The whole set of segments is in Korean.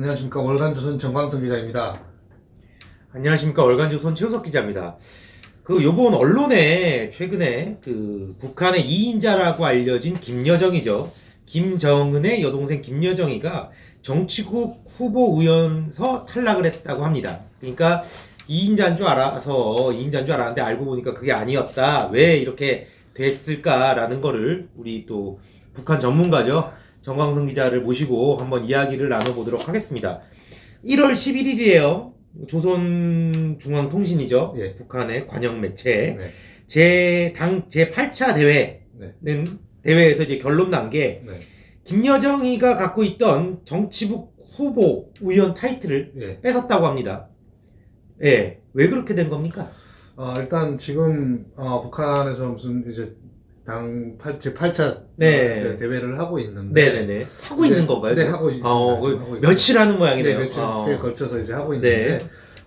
안녕하십니까 월간조선 정광성 기자입니다. 안녕하십니까 월간조선 최우석 기자입니다. 그 요번 언론에 최근에 그 북한의 2인자라고 알려진 김여정이죠. 김정은의 여동생 김여정이가 정치국 후보 의원서 탈락을 했다고 합니다. 그러니까 2인자인 줄 알아서 2인자인 줄 알았는데 알고 보니까 그게 아니었다. 왜 이렇게 됐을까라는 거를 우리 또 북한 전문가죠. 정광성 기자를 모시고 한번 이야기를 나눠보도록 하겠습니다. 1월 11일이에요. 조선중앙통신이죠. 예. 북한의 관영 매체. 네. 제당 제 8차 대회는 네. 대회에서 이제 결론 난게 네. 김여정이가 갖고 있던 정치국 후보 의원 타이틀을 예. 뺏었다고 합니다. 예. 왜 그렇게 된 겁니까? 어, 일단 지금 어, 북한에서 무슨 이제 당 8, 제 8차 네. 대회를 하고 있는데 네네네. 하고 이제- 있는 건가요? 네? 하고 있습니다. 어, 지금 그 하고. 며칠 하는 네, 모양이네요. 며칠에 어. 걸쳐서 이제 하고 있는데 네.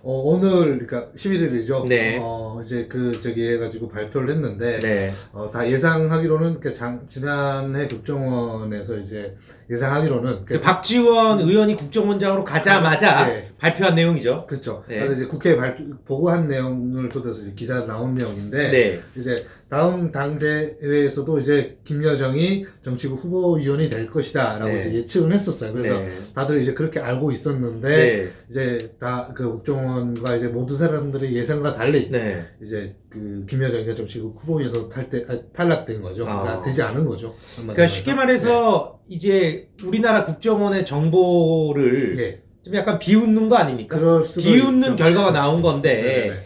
어, 오늘 그러니까 11일이죠. 네. 어, 이제 그 저기 해가지고 발표를 했는데 네. 어, 다 예상하기로는 그 장, 지난해 국정원에서 이제 예상하기로는 그 박지원 의원이 국정원장으로 가자마자 네. 발표한 내용이죠. 그렇죠. 네. 그래서 이제 국회에 발표, 보고한 내용을 이제 기사 나온 내용인데 네. 이제 다음 당대회에서도 이제 김여정이 정치국 후보위원이 될 것이다라고 네. 이제 예측을 했었어요. 그래서 네. 다들 이제 그렇게 알고 있었는데 네. 이제 다 그 국정원과 이제 모든 사람들의 예상과 달리 네. 이제 그 김여정이 정치국 후보위에서 탈때 아, 탈락된 거죠. 아. 그러니까 되지 않은 거죠. 그러니까 쉽게 말해서 이제 우리나라 국정원의 정보를 네. 예. 좀 약간 비웃는 거 아닙니까? 비웃는 있죠. 결과가 나온 건데 네네네.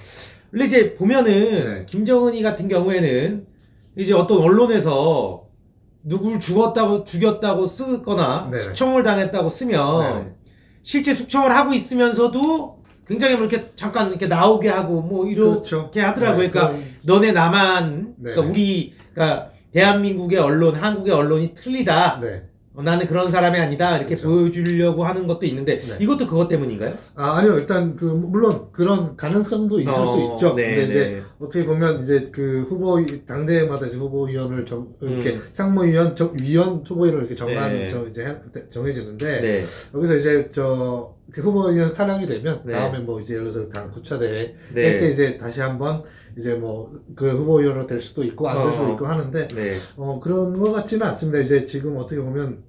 원래 이제 보면은 네. 김정은이 같은 경우에는 이제 어떤 언론에서 누굴 죽었다고 죽였다고 쓰거나 네네. 숙청을 당했다고 쓰면 네네. 실제 숙청을 하고 있으면서도 굉장히 뭐 이렇게 잠깐 이렇게 나오게 하고 뭐 이렇게 그렇죠. 하더라고요. 네, 그러니까 그런- 너네 나만 네네. 그러니까 우리 그러니까 대한민국의 언론, 한국의 언론이 틀리다. 네. 어, 나는 그런 사람이 아니다. 이렇게 그렇죠. 보여주려고 하는 것도 있는데 네. 이것도 그것 때문인가요? 아, 아니요. 일단 그 물론 그런 가능성도 있을 수 어, 있죠. 네, 근데 이제 네. 어떻게 보면 이제 그 후보 당대마다 이제 후보위원을 정, 이렇게 음. 상무위원, 정, 위원 후보위를 이렇게 정한 네. 저 이제 해- 정해지는데 네. 여기서 이제 저그 후보위원 탈락이 되면 네. 다음에 뭐 이제 예를 들어서 당 9차 대회 네. 때 이제 다시 한번 이제 뭐 그 후보위원으로 될 수도 있고 안 될 수도 어. 있고 하는데 네. 어 그런 것 같지는 않습니다. 이제 지금 어떻게 보면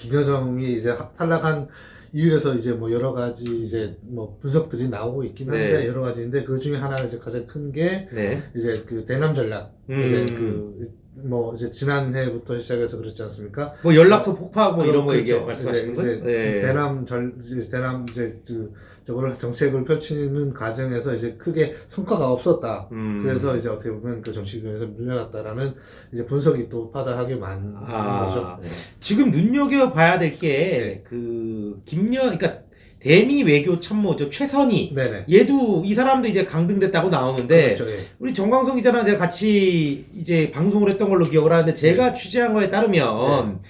김여정이 이제 하- 탈락한 이유에서 이제 뭐 여러 가지 이제 뭐 분석들이 나오고 있긴 한데 네. 여러 가지인데 그 중에 하나가 이제 가장 큰 게 네. 이제 그 대남 전략 음. 이제 그 뭐 이제 지난해부터 시작해서 그렇지 않습니까? 뭐 연락처 폭파 뭐 이런 거 그렇죠. 얘기 말씀하시는 이제, 거예요? 이제 네. 대남 절 이제 대남 이제 그 저걸 정책을 펼치는 과정에서 이제 크게 성과가 없었다. 음. 그래서 이제 어떻게 보면 그 정치권에서 밀려났다라는 이제 분석이 또 파다하게 많은 아. 거죠. 네. 지금 눈여겨 봐야 될 게 그 김여 그러니까 대미 외교 참모죠 최선희 네네. 얘도 이 사람도 이제 강등됐다고 나오는데 그렇죠. 예. 우리 정광성 기자랑 제가 같이 이제 방송을 했던 걸로 기억을 하는데 제가 취재한 거에 따르면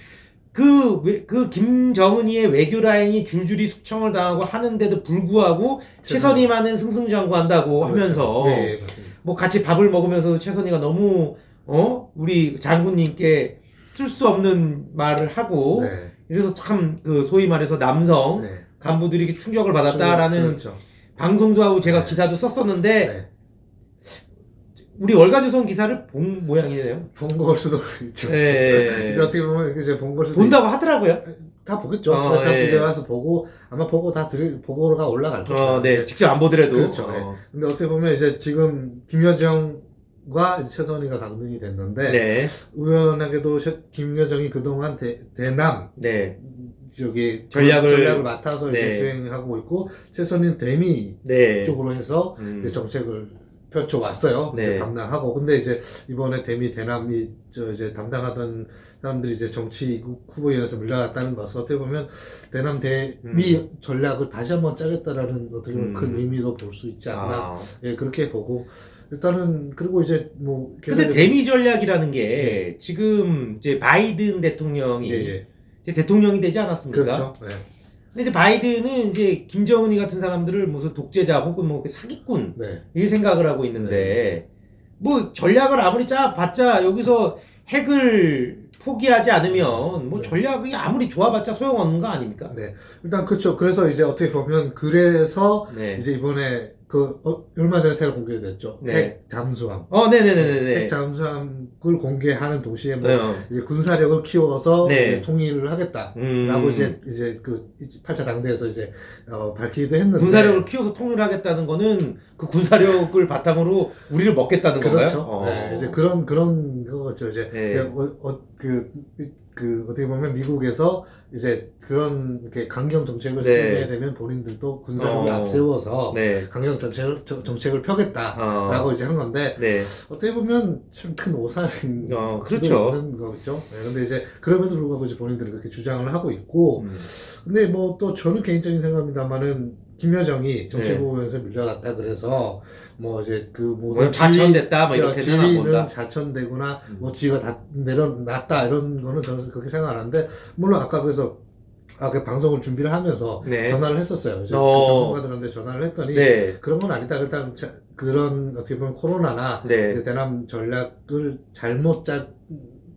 그, 외- 그 김정은이의 외교 라인이 줄줄이 숙청을 당하고 하는데도 불구하고 최선희만은 승승장구한다고 하면서 그렇죠. 예, 예, 맞습니다. 뭐 같이 밥을 먹으면서 최선희가 너무 어 우리 장군님께 쓸 수 없는 말을 하고 네. 그래서 참 그 소위 말해서 남성 네. 간부들이 이렇게 충격을 받았다라는 그렇죠. 방송도 하고 제가 네. 기사도 썼었는데 네. 우리 월간조선 기사를 본 모양이네요. 본 걸 수도 있죠. 예. 이제 어떻게 보면 이제 본걸 수도 본다고 하더라고요. 있- 다 보겠죠. 어, 다 예. 이제 와서 보고 아마 보고 다 들, 보고가 올라갈 거죠. 어, 네. 직접 안 보더라도. 그렇죠. 어. 근데 어떻게 보면 이제 지금 김여정과 이제 최선희가 강등이 됐는데 네. 우연하게도 셰- 김여정이 그동안 대, 대남 네. 저기 전략을- 전략을 맡아서 네. 이제 수행하고 있고 최선희는 대미 네. 쪽으로 해서 음. 이제 정책을 펼쳐 왔어요. 네. 담당하고 근데 이제 이번에 대미 대남이 저 이제 담당하던 사람들이 이제 정치국 후보위원회에서 물러났다는 것은 어떻게 보면 대남 대미 전략을 다시 한번 짜겠다라는 어떻게 보면 음. 큰 의미도 볼수 있지 않나. 아. 예 그렇게 보고 일단은 그리고 이제 뭐 근데 대미 전략이라는 게 지금 이제 바이든 대통령이 예, 예. 이제 대통령이 되지 않았습니까? 그렇죠. 예. 근데 이제 바이든은 이제 김정은이 같은 사람들을 무슨 독재자 혹은 뭐 사기꾼 네. 이 생각을 하고 있는데 뭐 전략을 아무리 짜 봤자 여기서 핵을 포기하지 않으면 뭐 네. 전략이 아무리 좋아봤자 소용없는 거 아닙니까? 네. 일단 그렇죠. 그래서 이제 어떻게 보면 그래서 네. 이제 이번에 그 어, 얼마 전에 새로 공개됐죠. 네. 핵 잠수함. 어, 네네네네네. 핵 잠수함을 공개하는 동시에 뭐 네. 어. 이제 군사력을 키워서 네. 이제 통일을 하겠다. 음. 라고 이제 이제 그 8차 당대에서 이제 어, 밝히기도 했는데 군사력을 키워서 통일하겠다는 거는 그 군사력을 바탕으로 우리를 먹겠다는 건가요? 그렇죠. 어. 네, 이제 그런 그런 거죠. 이제 네. 어, 어, 그, 그 어떻게 보면 미국에서 이제 그런 이렇게 강경 정책을 네. 쓰게 되면 본인들도 군사력을 어. 앞세워서 네. 강경 정책을 정- 정책을 펴겠다라고 어. 이제 한 건데 네. 어떻게 보면 참 큰 오산인 어, 그렇죠. 있는 거죠. 네, 근데 이제 그럼에도 불구하고 이제 본인들이 그렇게 주장을 하고 있고 음. 근데 뭐 또 저는 개인적인 생각입니다만은 김여정이 네. 정치부에서 밀려났다 그래서 뭐 이제 그뭐 모든 좌천됐다 뭐 이렇게 생각 안 지위는 본다. 자천되거나 음. 뭐 지위가 다 내려놨다 이런 거는 저는 그렇게 생각 안 하는데 물론 아까 그래서 아그 방송을 준비를 하면서 네. 전화를 했었어요. 이제 어. 그 전문가들한테 전화를 했더니 네. 그런 건 아니다. 일단 자- 그런 어떻게 보면 코로나나 네. 대남 전략을 잘못 짜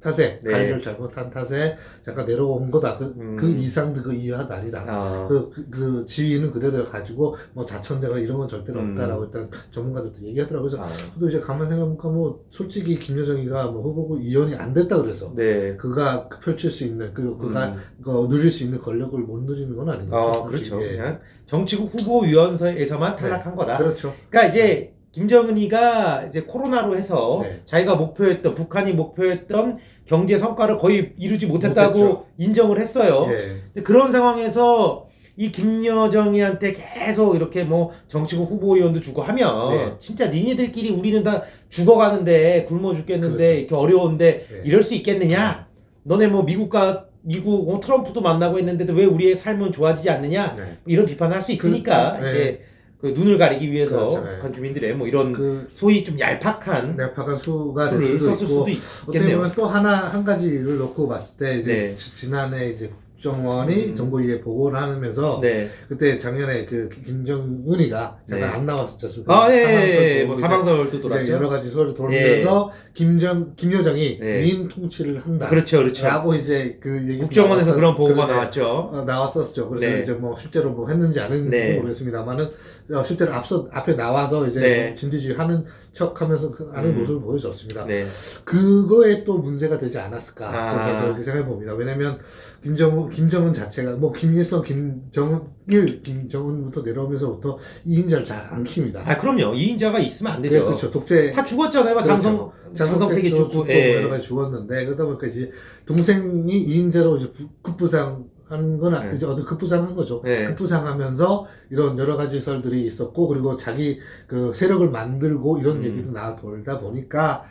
탓에 네. 관리를 잘못한 탓에 잠깐 내려온 거다. 그, 음. 그 이상도 그 이하도 아니다. 아. 그, 그, 그 지위는 그대로 가지고 뭐 자천되거나 이런 건 절대로 음. 없다라고 일단 전문가들도 얘기하더라고요. 그래서 아. 저도 이제 가만 생각해보니까 뭐 솔직히 김여정이가 뭐 후보고 이연이 안 됐다 그래서 네. 그가 펼칠 수 있는 그리고 그가 음. 그 누릴 수 있는 권력을 못 누리는 건 아닌 거죠. 어, 그렇죠. 예. 그냥 정치국 후보 위원회에서만 탈락한 거다. 그렇죠. 그러니까 이제 김정은이가 이제 코로나로 해서 네. 자기가 목표했던 북한이 목표했던 경제 성과를 거의 이루지 못했다고 못했죠. 인정을 했어요. 예. 근데 그런 상황에서 이 김여정이한테 계속 이렇게 뭐 정치국 후보위원도 주고 하면 네. 진짜 니네들끼리 우리는 다 죽어가는데 굶어 죽겠는데 그렇죠. 이렇게 어려운데 예. 이럴 수 있겠느냐? 너네 뭐 미국과 미국 어, 트럼프도 만나고 했는데도 왜 우리의 삶은 좋아지지 않느냐? 네. 이런 비판을 할 수 있으니까 그렇죠. 이제 그 눈을 가리기 위해서 그렇죠. 네. 북한 주민들의 뭐 이런 그 소위 좀 얄팍한 내파간 수가 될 수를 수도 썼을 있고 수도 어떻게 있겠네요. 보면 또 하나 한 가지를 놓고 봤을 때 이제 네. 지- 지난해 이제 국정원이 음. 정보위에 보고를 하면서 네. 그때 작년에 그 김정은이가 잠깐 네. 안 나왔었지 않습니까? 아, 예, 사망설 예, 보고 뭐 이제 돌았죠. 여러 가지 소리를 돌면서 김정 김여정이 네. 미인 통치를 한다. 그렇죠, 그렇죠. 라고 이제 그 얘기 국정원에서 그런 보고가 그런데 나왔죠. 어, 나왔었죠. 그래서 네. 이제 뭐 실제로 뭐 했는지 안 했는지 네. 모르겠습니다만은 어, 실제로 앞서 앞에 나와서 이제 네. 뭐 진두지휘 하는 척하면서 그 하는 음. 모습을 보여줬습니다. 네. 그거에 또 문제가 되지 않았을까 아. 저는 저렇게 생각해 봅니다. 왜냐면 김정은 김정은 자체가 뭐 김일성, 김정일, 김정은부터 내려오면서부터 이인자를 잘 안 킵니다. 아, 그럼요. 이인자가 있으면 안그 되죠. 그렇죠. 독재 다 죽었잖아요. 그렇죠. 장성 장성택이 죽고, 죽고 예. 여러 가지 죽었는데 그러다 보니까 이제 동생이 이인자로 이제 부- 급부상 한건 아- 네. 이제 어떤 급부상한 거죠. 네. 급부상하면서 이런 여러 가지 설들이 있었고 그리고 자기 그 세력을 만들고 이런 음. 얘기도 나와 돌다 보니까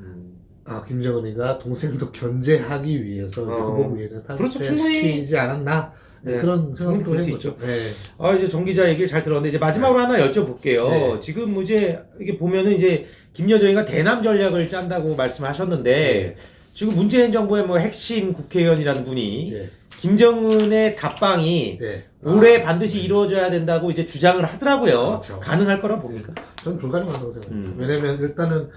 음. 아 김정은이가 동생도 견제하기 위해서 이제 어. 후보부에는 그렇죠. 충분히- 탈퇴시키지 않았나 네, 네. 그런 충분히 생각도 그럴 수 해보죠. 있죠. 네. 아, 이제 정 기자 얘기를 잘 들었는데 이제 마지막으로 하나 여쭤볼게요. 네. 지금 뭐 이제 이게 보면은 이제 김여정이가 대남 전략을 짠다고 말씀하셨는데 네. 지금 문재인 정부의 뭐 핵심 국회의원이라는 분이 네. 김정은의 답방이 네. 올해 아, 반드시 이루어져야 된다고 이제 주장을 하더라고요. 그렇죠. 가능할 거라 봅니까? 저는 불가능하다고 생각합니다. 음. 왜냐면 일단은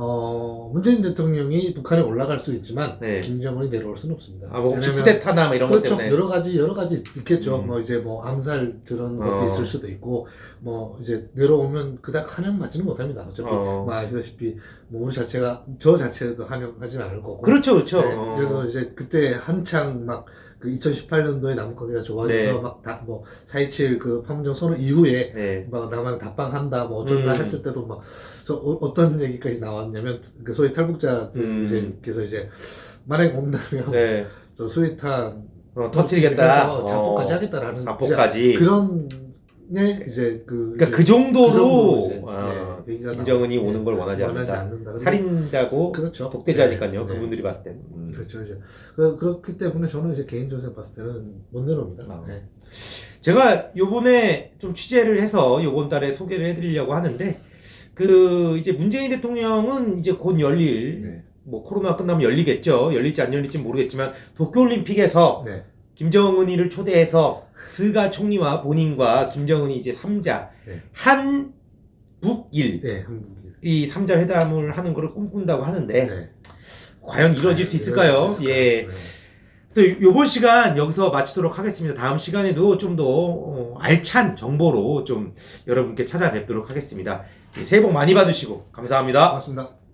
어, 문재인 대통령이 북한에 올라갈 수 있지만 네. 김정은이 내려올 수는 없습니다. 아, 뭐 혹시 왜냐면- 쿠데타나 뭐 이런 것 그렇죠. 때문에. 여러 가지 여러 가지 있겠죠. 음. 뭐 이제 뭐 암살 그런 것도 어. 있을 수도 있고 뭐 이제 내려오면 그닥 환영받지는 못합니다. 어차피 어. 뭐 아시다시피 뭐 우리 자체가 저 자체도 환영하지는 않을 거고. 그렇죠, 그렇죠. 네, 어. 그래서 이제 그때 한창 막 그 2018년도에 남북관계가 좋아져서 네. 막다뭐 4.27 그 판문점 선언 이후에 네. 막 나만 답방한다 뭐 어쩐다 음. 했을 때도 막 저 어, 떤 얘기까지 나왔냐면 그 소위 탈북자들 음. 이제 그래서 이제 만약 온다면 네. 저 수리탄 어, 터트리겠다. 자포까지 어. 하겠다라는 자포까지. 이제 그런 네 이제 그 그러니까 이제 그 정도로, 그 정도로 이제, 아, 네, 얘기가 김정은이 오는 걸 네, 원하지 않는다. 않는다. 근데 살인자고 그렇죠. 독대자니까요. 네, 네. 그분들이 봤을 때는. 음. 그렇죠 이제 그, 그렇기 때문에 저는 이제 개인적으로 봤을 때는 못 내려옵니다. 아. 네. 제가 요번에 좀 취재를 해서 요번 달에 소개를 해드리려고 하는데 그 이제 문재인 대통령은 이제 곧 열릴 네. 뭐 코로나 끝나면 열리겠죠. 열릴지 안 열릴지 모르겠지만 도쿄올림픽에서 네. 김정은이를 초대해서 스가 총리와 본인과 김정은이 이제 3자 네. 한 북일 네, 한국이. 이 3자 회담을 하는 거를 꿈꾼다고 하는데 네. 과연 이루어질 수 있을까요? 예. 네. 또 요번 시간 여기서 마치도록 하겠습니다. 다음 시간에도 좀더 어, 알찬 정보로 좀 여러분께 찾아뵙도록 하겠습니다. 새해 복 많이 받으시고 감사합니다. 고맙습니다.